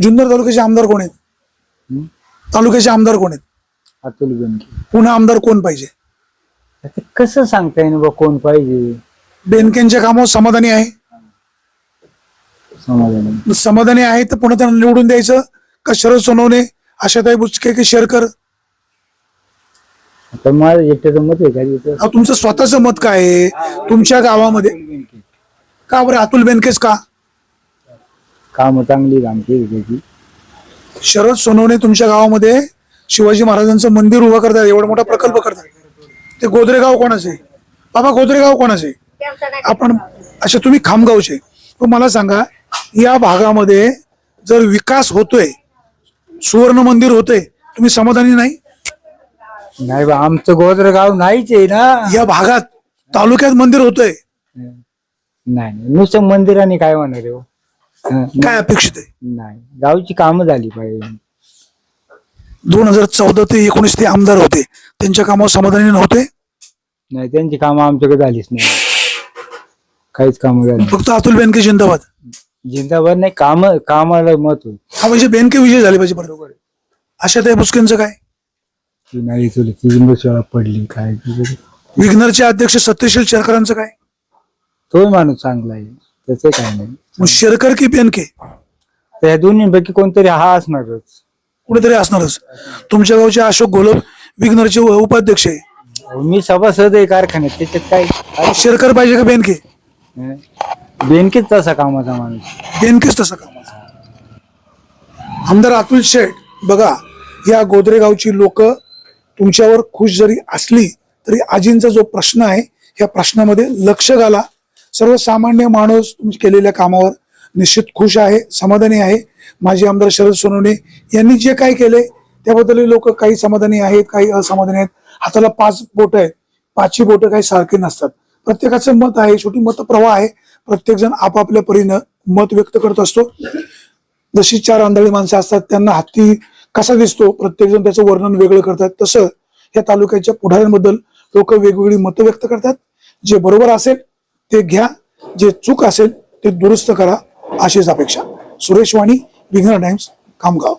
जुन्नर तालुक्याचे आमदार कोण आहेत? तालुक्याचे आमदार कोण आहेत? अतुल बेनके. पुन्हा आमदार कोण पाहिजे? आता कसं सांगता येईल बा कोण पाहिजे? बेनकेंच्या कामावर समाधानी आहे? समाधान. समाधानी आहे तर पुन्हा त्यांना निवडून द्यायचं का शरद सोनवणे आशाताई बुचके की शेरकर? आता माझं एकट्याचं मत आहे का? तिथं अहो, तुमचं स्वतःचं मत काय आहे? तुमच्या गावामध्ये का बरं? अतुल बेनकेच का? काम चांगली काम केली त्याची शरद सोनवणे तुमच्या गावामध्ये शिवाजी महाराजांचं मंदिर उभं करतात एवढा मोठा प्रकल्प करतात. ते गोदरेगाव कोणाचे? बाबा गोदरेगाव कोणाचे? आपण अच्छा तुम्ही खामगावचे. पण मला सांगा या भागामध्ये जर विकास होतोय सुवर्ण मंदिर होतंय तुम्ही समाधानी नाही? नाही बा आमचं गोत्र गाव नाहीच आहे ना. या भागात तालुक्यात मंदिर होतंय. नाही नाही. नुसतं मंदिराने काय होणार आहे हो? काय अपेक्षित आहे? नाही. गावची कामं झाली पाहिजे. दोन हजार चौदा ते एकोणीस ते आमदार होते. त्यांच्या कामावर समाधानी नव्हते? नाही त्यांची कामं आमच्याकडे झालीच नाही. काहीच कामं झाली. फक्त अतुल बेनके जिंदाबाद. जिंदाबाद नाही काम कामाला मत होत हा म्हणजे बेनके विजय झाले पाहिजे बरोबर अशा त्या बुचकेंचं काय? ती नाही तुला ती पडली काय. विघ्नरचे अध्यक्ष सत्यशील शेरकरांचं काय? तोही माणूस चांगला आहे. त्याचं काय नाही. मग शेरकर की बेनके? तर ह्या दोन्हीपैकी कोणतरी हा असणारच. कुठेतरी असणारच. तुमच्या गावचे अशोक घोलप विघ्नरचे उ- उपाध्यक्ष आहे. अहो, मी सभासद आहे कारखान्यात त्याच्यात काय? शेरकर पाहिजे का बेनके? हं? बेनकीच तसा कामाचा माणूस. बेनकेच तसा कामाचा. आमदार अतुल शेठ बघा या गोदरे गावची लोक तुमच्यावर खुश जरी असली तरी आजींचा जो प्रश्न आहे या प्रश्नामध्ये लक्ष घाला. सर्वसामान्य माणूस तुम्ही केलेल्या कामावर निश्चित खुश आहे समाधानी आहे. माजी आमदार शरद सोनवणे यांनी जे काही केले त्याबद्दल लोक काही समाधानी आहेत काही असमाधानी आहेत. हाताला पाच बोट आहेत. पाचही बोट काही सारखी नसतात. प्रत्येकाचं मत आहे शेवटी मतप्रवाह आहे. प्रत्येकजण आपापल्या परीनं मत व्यक्त करत असतो. जशी चार आंधळी माणसं असतात त्यांना हत्ती कसा दिसतो प्रत्येकजण त्याचं वर्णन वेगळं करतात. तसं या तालुक्याच्या पुढाऱ्यांबद्दल लोक वेगवेगळी मतं व्यक्त करतात. जे बरोबर असेल ते घ्या. जे चूक असेल ते दुरुस्त करा अशीच अपेक्षा. सुरेश वाणी विघ्न टाइम्स खामगाव.